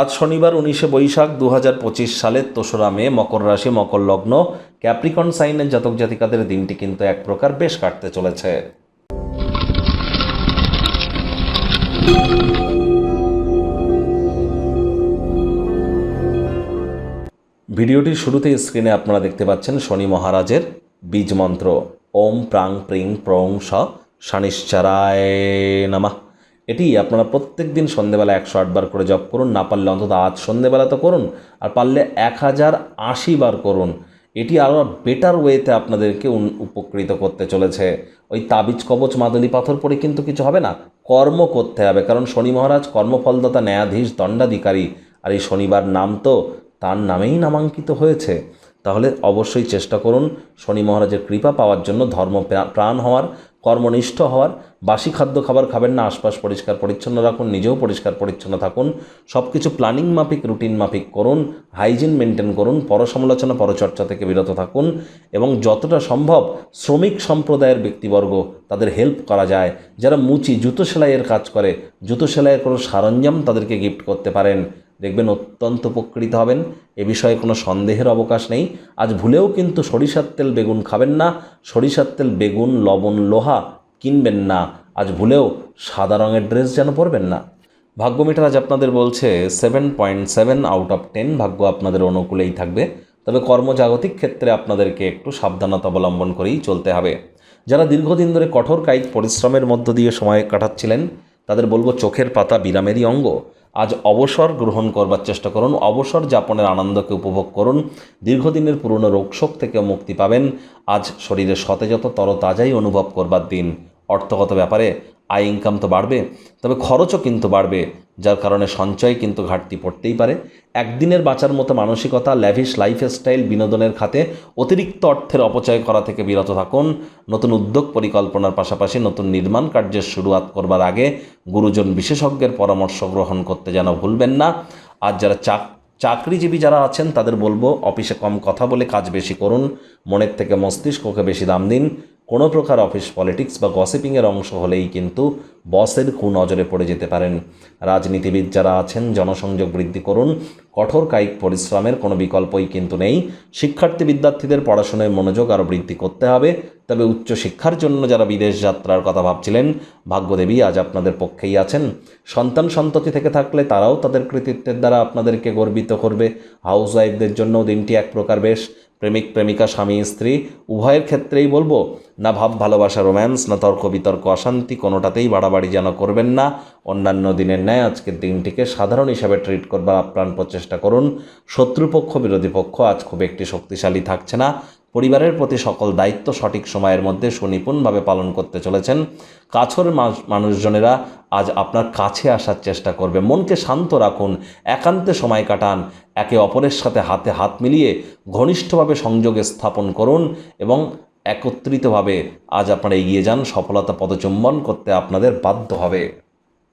আজ শনিবার উনিশে বৈশাখ দু হাজার পঁচিশ সালের তেসরা মে, মকর রাশি, মকর লগ্ন, ক্যাপ্রিকন সাইনের জাতক জাতিকাদের দিনটি কিন্তু এক প্রকার বেশ কাটতে চলেছে। ভিডিওটির শুরুতে স্ক্রিনে আপনারা দেখতে পাচ্ছেন শনি মহারাজের বীজ মন্ত্র। ওম প্রাং প্রিং প্রং স নামা। এটি আপনারা প্রত্যেক দিন সন্ধেবেলা একশো আটবার করে জপ করুন, না পারলে অন্তত আজ সন্ধেবেলা তো করুন, আর পারলে এক হাজার আশি বার করুন। এটি আরও বেটার ওয়েতে আপনাদেরকে উপকৃত করতে চলেছে। ওই তাবিজ, কবচ, মাদুলি, পাথর পরে কিন্তু কিছু হবে না, কর্ম করতে হবে, কারণ শনি মহারাজ কর্মফলদাতা, ন্যায়াধীশ, দণ্ডাধিকারী, আর এই শনিবার নাম তো তার নামেই নামাঙ্কিত হয়েছে। তাহলে অবশ্যই চেষ্টা করুন শনি মহারাজের কৃপা পাওয়ার জন্য ধর্ম প্রা- প্রাণ হওয়ার কর্মনিষ্ঠ হওয়ার, বাসি খাদ্য খাবার খাবেন না, আশপাশ পরিষ্কার পরিচ্ছন্ন রাখুন, নিজেও পরিষ্কার পরিচ্ছন্ন থাকুন। সব কিছু প্ল্যানিং মাফিক রুটিন মাফিক করুন হাইজিন মেনটেন করুন, পরসমালোচনা, পরচর্চা থেকে বিরত থাকুন এবং যতটা সম্ভব শ্রমিক সম্প্রদায়ের ব্যক্তিবর্গ তাদের হেল্প করা যায়। যারা মুচি, জুতো সেলাইয়ের কাজ করে, জুতো সেলাইয়ের কোনো সরঞ্জাম তাদেরকে গিফট করতে পারেন। দেখবেন অত্যন্ত উপকৃত হবেন। এ বিষয়ে কোনো সন্দেহের অবকাশ নেই। আজ ভুলেও কিন্তু সরিষার তেল বেগুন খাবেন না। সরিষার তেল বেগুন, লবণ, লোহা কিনবেন না। আজ ভুলেও সাদা রঙের ড্রেস যেন পরবেন না। ভাগ্য মিটার আজ আপনাদের বলছে, seven point seven out of ten ভাগ্য আপনাদের অনুকূলেই থাকবে। তবে কর্মজাগতিক ক্ষেত্রে আপনাদেরকে একটু সাবধানতা অবলম্বন করেই চলতে হবে। যারা দীর্ঘদিন ধরে কঠোর কায়িক পরিশ্রমের মধ্য দিয়ে সময় কাটাচ্ছিলেন, তাদের বলব চোখের পাতা বিরামেরই অঙ্গ। আজ অবসর গ্রহণ করবার চেষ্টা করুন। অবসর যাপনের আনন্দকে উপভোগ করুন। দীর্ঘদিনের পুরনো রোগশোক থেকে মুক্তি পাবেন। আজ শরীরে সতেজত তরতাজাই অনুভব করবার দিন। অর্থগত ব্যাপারে আয় ইনকাম তো বাড়বে, তবে খরচও কিন্তু বাড়বে, যার কারণে সঞ্চয় কিন্তু ঘাটতি পড়তেই পারে। একদিনের বাঁচার মতো মানসিকতা ল্যাভিশ লাইফস্টাইল বিনোদনের খাতে অতিরিক্ত অর্থের অপচয় করা থেকে বিরত থাকুন। নতুন উদ্যোগ পরিকল্পনার পাশাপাশি নতুন নির্মাণ কার্যের শুরুয়াত করবার আগে গুরুজন বিশেষজ্ঞের পরামর্শ গ্রহণ করতে যেন ভুলবেন না। আর যারা চাক চাকরিজীবী যারা আছেন, তাদের বলব, অফিসে কম কথা বলে কাজ বেশি করুন। মনের থেকে মস্তিষ্ককে বেশি দাম দিন। কোনো প্রকার অফিস পলিটিক্স বা গসিপিংয়ের অংশ হলেই কিন্তু বসের কুনজরে পড়ে যেতে পারেন। রাজনীতিবিদ যারা আছেন, জনসংযোগ বৃদ্ধি করুন, কঠোর কায়িক পরিশ্রমের কোনো বিকল্পই কিন্তু নেই। শিক্ষার্থী বিদ্যার্থীদের পড়াশোনায় মনোযোগ আরও বৃদ্ধি করতে হবে। তবে উচ্চ শিক্ষার জন্য যারা বিদেশ যাত্রার কথা ভাবছিলেন, ভাগ্যদেবী আজ আপনাদের পক্ষেই আছেন। সন্তান সন্ততি থেকে থাকলে তারাও তাদের কৃতিত্বের দ্বারা আপনাদেরকে গর্বিত করবে। হাউস ওয়াইফদের জন্য দিনটি এক প্রকার বেশ। প্রেমিক, প্রেমিকা, স্বামী, স্ত্রী, উভয়ের ক্ষেত্রেই বলব, না ভাব, ভালোবাসা, রোম্যান্স, না তর্ক, বিতর্ক, অশান্তি, কোনোটাতেই বাড়াবাড়ি যেন করবেন না। অন্যান্য দিনের ন্যায় আজকের দিনটিকে সাধারণ হিসাবে ট্রিট করবার আপ্রাণ প্রচেষ্টা করুন। শত্রুপক্ষ, বিরোধী পক্ষ আজ খুব একটি শক্তিশালী থাকছে না। পরিবারের প্রতি সকল দায়িত্ব সঠিক সময়ের মধ্যে সুনিপুণভাবে পালন করতে চলেছেন। কাছর মানুষজনেরা আজ আপনার কাছে আসার চেষ্টা করবে। মনকে শান্ত রাখুন, একান্তে সময় কাটান, একে অপরের সাথে হাতে হাত মিলিয়ে ঘনিষ্ঠভাবে সংযোগ স্থাপন করুন এবং একত্রিতভাবে আজ আপনারা এগিয়ে যান, সফলতা পদচুম্বন করতে আপনাদের বাধ্য হবে।